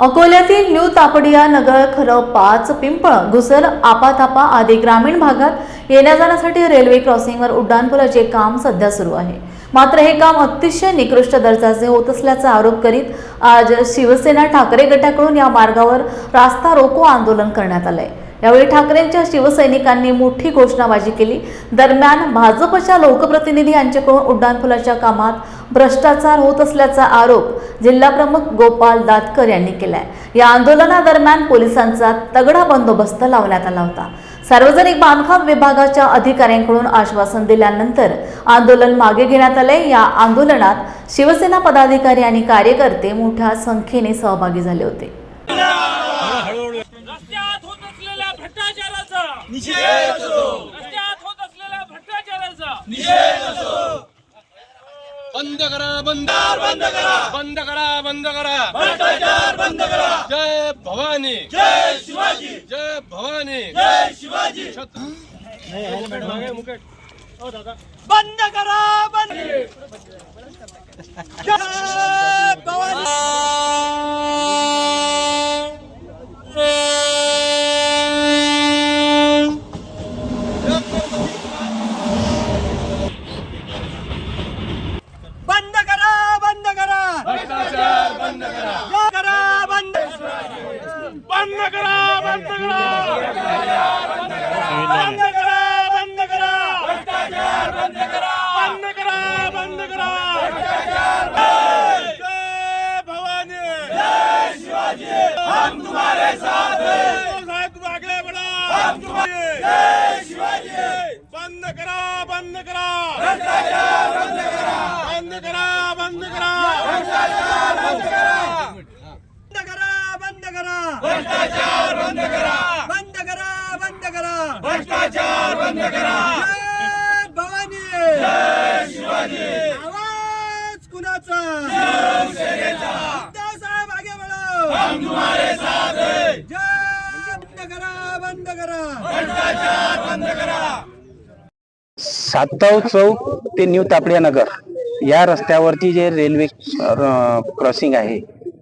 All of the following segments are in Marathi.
अकोल्यातील न्यू तापडिया नगर खरं पाच पिंपळ घुसर आपातापा आदी ग्रामीण भागात येण्या जाण्यासाठी रेल्वे क्रॉसिंगवर उड्डाणपुलाचे काम सध्या सुरू आहे. मात्र हे काम अतिशय निकृष्ट दर्जाचे होत असल्याचा आरोप करीत आज शिवसेना ठाकरे गटाकडून या मार्गावर रास्ता रोको आंदोलन करण्यात आलंय. यावेळी ठाकरेंच्या शिवसैनिकांनी मोठी घोषणाबाजी केली. दरम्यान भाजपच्या लोकप्रतिनिधी यांच्याकडून उड्डाणपुलाच्या कामात भ्रष्टाचार होत असल्याचा आरोप जिल्हाप्रमुख गोपाल दातकर यांनी केलाय. या आंदोलनादरम्यान पोलिसांचा तगडा बंदोबस्त लावण्यात आला होता. सार्वजनिक बांधकाम विभागाच्या अधिकाऱ्यांकडून आश्वासन दिल्यानंतर आंदोलन मागे घेण्यात आले या आंदोलनात शिवसेना पदाधिकारी आणि कार्यकर्ते मोठ्या संख्येने सहभागी झाले होते. रस्त्यात बंद करा बंद बंद करा बंद करा बंद करा भ्रष्टाचार बंद करा जय भवानी जय शिवाजी जय भवानी जय शिवाजी बंद करा बंद जय भवानी बंद करा बंद करा भ्रष्टाचार बंद करा बंद करा बंद बंद करा बंद करा. बंद करा बंद करा. बंद करा बंद करा. बंद करा जय भवानी. जय शिवाजी हम तुम्हारे साथ साहेब तुम आगे बढ़ा हम तुम्हारे जय शिवाजी. बंद करा. बंद करा बंद करा. बंद करा बंद करा. बंद करा. बंद करा. बंद करा भ्रष्टाचार बंद करा. बंद करा बंद करा. भ्रष्टाचार बंद करा. जय भवानी. जय शिवाजी. आवाज कुणाचा? साहेब आगे बढ़ो हम तुम्हारे साथ हैं. जय बंद करा बंद करा. भ्रष्टाचार बंद करा. सातगाव चौक ते न्यू तापडिया नगर या रस्त्यावरती जे रेल्वे क्रॉसिंग आहे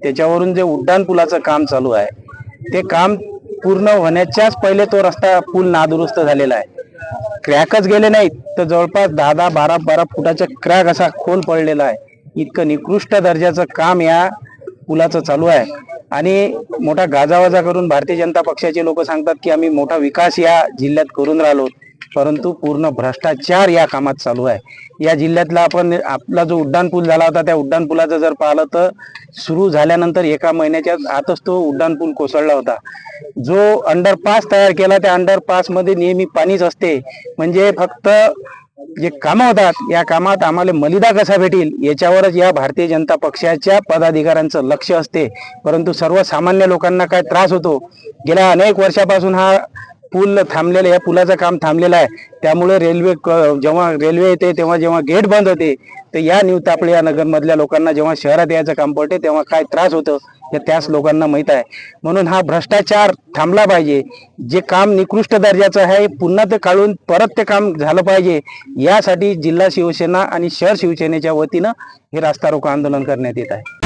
त्याच्यावरून जे उड्डाण पुलाचं काम चालू आहे ते काम पूर्ण होण्याच्याच पहिले तो रस्ता पूल नादुरुस्त झालेला आहे. क्रॅकच गेले नाहीत तर जवळपास दहा दहा बारा बारा फुटाचा क्रॅक असा खोल पडलेला आहे. इतकं निकृष्ट दर्जाचं काम या पुलाचं चालू आहे. आणि मोठा गाजावाजा करून भारतीय जनता पक्षाचे लोक सांगतात की आम्ही मोठा विकास या जिल्ह्यात करून राहिलो. परंतु पूर्ण भ्रष्टाचार या कामात चालू आहे. या जिल्ह्यातला आपण आपला जो उड्डाणपूल झाला होता त्या उड्डाणपुलाचं जर पाहिलं तर सुरू झाल्यानंतर एका महिन्याच्या आतच तो उड्डाणपूल कोसळला होता. जो अंडरपास तयार केला त्या अंडरपासमध्ये नेहमी पाणीच असते. म्हणजे फक्त जे कामं होतात या कामात आम्हाला मलिदा कसा भेटेल याच्यावरच या भारतीय जनता पक्षाच्या पदाधिकाऱ्यांचं लक्ष असते. परंतु सर्वसामान्य लोकांना काय त्रास होतो? गेल्या अनेक वर्षापासून हा पूल थांबलेला या पुलाचं काम थांबलेलं आहे. त्यामुळे रेल्वे क- जेव्हा रेल्वे येते तेव्हा जेव्हा गेट बंद होते तर या न्यू तापळे या नगरमधल्या लोकांना जेव्हा शहरात यायचं काम पडते तेव्हा काय त्रास होतं हे त्याच लोकांना माहीत आहे. म्हणून हा भ्रष्टाचार थांबला पाहिजे. जे काम निकृष्ट दर्जाचं आहे पुन्हा ते काढून परत ते काम झालं पाहिजे. यासाठी जिल्हा शिवसेना आणि शहर शिवसेनेच्या वतीनं हे रास्ता रोको आंदोलन करण्यात येत आहे.